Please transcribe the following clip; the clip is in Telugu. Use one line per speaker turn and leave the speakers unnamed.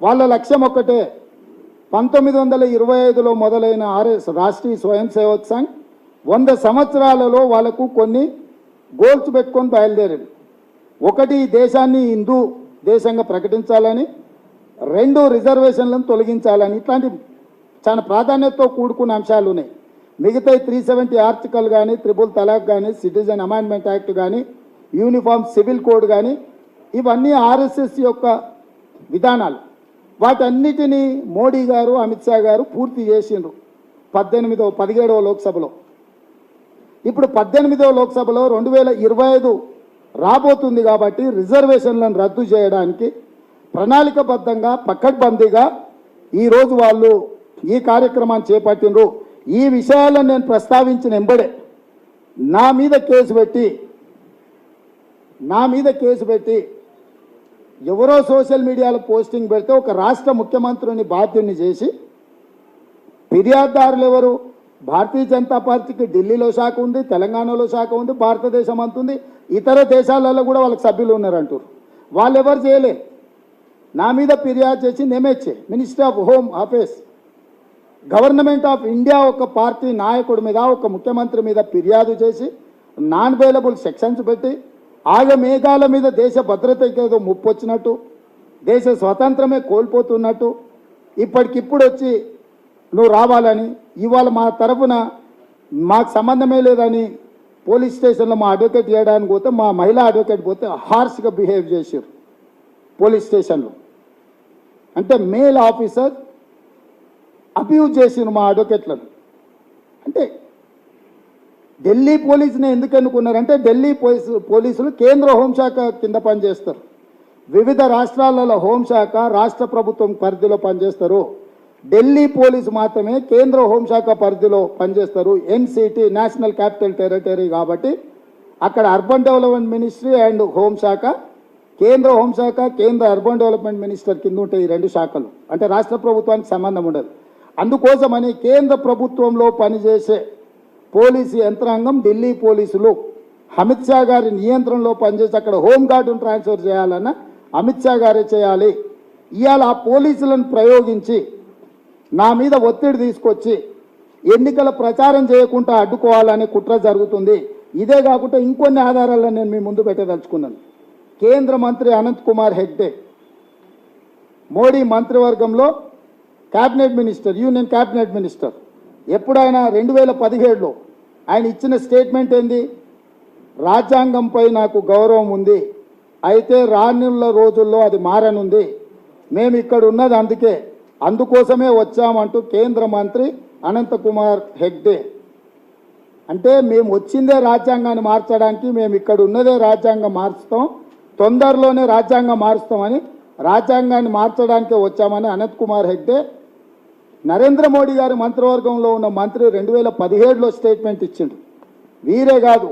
వాళ్ళ లక్ష్యం ఒక్కటే. పంతొమ్మిది వందల ఇరవై ఐదులో మొదలైన ఆర్ఎస్ రాష్ట్రీయ స్వయం సేవక్ సంఘ్ వంద సంవత్సరాలలో వాళ్ళకు కొన్ని గోల్స్ పెట్టుకొని బయలుదేరారు ఒకటి దేశాన్ని హిందూ దేశంగా ప్రకటించాలని రెండు రిజర్వేషన్లను తొలగించాలని ఇట్లాంటి చాలా ప్రాధాన్యతతో కూడుకున్న అంశాలు ఉన్నాయి. మిగతా త్రీ సెవెంటీ ఆర్టికల్ కానీ త్రిబుల్ తలాక్ కానీ సిటిజన్ అమెండ్మెంట్ యాక్ట్ కానీ యూనిఫామ్ సివిల్ కోడ్ కానీ ఇవన్నీ ఆర్ఎస్ఎస్ యొక్క విధానాలు. వాటన్నిటినీ మోడీ గారు అమిత్ షా గారు పూర్తి చేసిండ్రు పద్దెనిమిదవ పదిహేడవ లోక్సభలో. ఇప్పుడు పద్దెనిమిదవ లోక్సభలో రెండు వేల ఇరవై ఐదు రాబోతుంది కాబట్టి రిజర్వేషన్లను రద్దు చేయడానికి ప్రణాళికబద్ధంగా పక్కడ్బందీగా ఈరోజు వాళ్ళు ఈ కార్యక్రమాన్ని చేపట్టినరు ఈ విషయాలను నేను ప్రస్తావించిన ఎంబడే నా మీద కేసు పెట్టి నా మీద కేసు పెట్టి ఎవరో సోషల్ మీడియాలో పోస్టింగ్ పెడితే ఒక రాష్ట్ర ముఖ్యమంత్రిని బాధ్యుని చేసి ఫిర్యాదుదారులు ఎవరు? భారతీయ జనతా పార్టీకి ఢిల్లీలో శాఖ ఉంది తెలంగాణలో శాఖ ఉంది భారతదేశం అంతుంది ఇతర దేశాలలో కూడా వాళ్ళకి సభ్యులు ఉన్నారంటారు. వాళ్ళు ఎవరు చేయలే? నా మీద ఫిర్యాదు చేసి నేమేచ్చే minister of home office government of India ఒక పార్టీ నాయకుడి మీద ఒక ముఖ్యమంత్రి మీద ఫిర్యాదు చేసి నాన్ అవైలబుల్ సెక్షన్స్ పెట్టి ఆగ మేఘాల మీద దేశ భద్రతకి ఏదో ముప్పు వచ్చినట్టు దేశ స్వతంత్రమే కోల్పోతున్నట్టు ఇప్పటికిప్పుడు వచ్చి నువ్వు రావాలని ఇవాళ మా తరఫున మాకు సంబంధమే లేదని పోలీస్ స్టేషన్లో మా అడ్వకేట్ చేయడానికి పోతే మా మహిళా అడ్వకేట్ పోతే హార్ష్గా బిహేవ్ చేశారు పోలీస్ స్టేషన్లో. అంటే మేల్ ఆఫీసర్ అబ్యూజ్ చేసిండ్రు మా అడ్వకేట్లను. అంటే ఢిల్లీ పోలీసుని ఎందుకు ఎన్నుకున్నారంటే ఢిల్లీ పోలీసు పోలీసులు కేంద్ర హోంశాఖ కింద పనిచేస్తారు. వివిధ రాష్ట్రాలలో హోంశాఖ రాష్ట్ర ప్రభుత్వం పరిధిలో పనిచేస్తారు. ఢిల్లీ పోలీసు మాత్రమే కేంద్ర హోంశాఖ పరిధిలో పనిచేస్తారు. ఎన్సిటీ నేషనల్ క్యాపిటల్ టెరిటరీ కాబట్టి అక్కడ అర్బన్ డెవలప్మెంట్ మినిస్ట్రీ అండ్ హోంశాఖ కేంద్ర హోంశాఖ కేంద్ర అర్బన్ డెవలప్మెంట్ మినిస్టర్ కింద ఉంటాయి ఈ రెండు శాఖలు. అంటే రాష్ట్ర ప్రభుత్వానికి సంబంధం ఉండదు. అందుకోసమని కేంద్ర ప్రభుత్వంలో పనిచేసే పోలీసు యంత్రాంగం ఢిల్లీ పోలీసులు అమిత్ షా గారి నియంత్రణలో పనిచేసి అక్కడ హోంగార్డును ట్రాన్స్ఫర్ చేయాలన్న అమిత్ షా గారే చేయాలి. ఇవాళ ఆ పోలీసులను ప్రయోగించి నా మీద ఒత్తిడి తీసుకొచ్చి ఎన్నికల ప్రచారం చేయకుండా అడ్డుకోవాలనే కుట్ర జరుగుతుంది. ఇదే కాకుండా ఇంకొన్ని ఆధారాలను నేను మీ ముందు పెట్టదలుచుకున్నాను. కేంద్ర మంత్రి అనంత్ కుమార్ హెగ్డే మోడీ మంత్రివర్గంలో cabinet minister union cabinet minister ఎప్పుడైనా రెండు వేల పదిహేడులో ఆయన ఇచ్చిన స్టేట్మెంట్ ఏంది? రాజ్యాంగంపై నాకు గౌరవం ఉంది. అయితే రానున్న రోజుల్లో అది మారనుంది. మేము ఇక్కడ ఉన్నది అందుకే అందుకోసమే వచ్చామంటూ కేంద్ర మంత్రి అనంతకుమార్ హెగ్డే. అంటే మేము వచ్చిందే రాజ్యాంగాన్ని మార్చడానికి మేము ఇక్కడ ఉన్నదే రాజ్యాంగం మార్చుతాం తొందరలోనే రాజ్యాంగం మారుస్తామని రాజ్యాంగాన్ని మార్చడానికే వచ్చామని అనంత్ కుమార్ హెగ్డే నరేంద్ర మోడీ గారి మంత్రివర్గంలో ఉన్న మంత్రి రెండు వేల పదిహేడులో స్టేట్మెంట్ ఇచ్చిండు. వీరే కాదు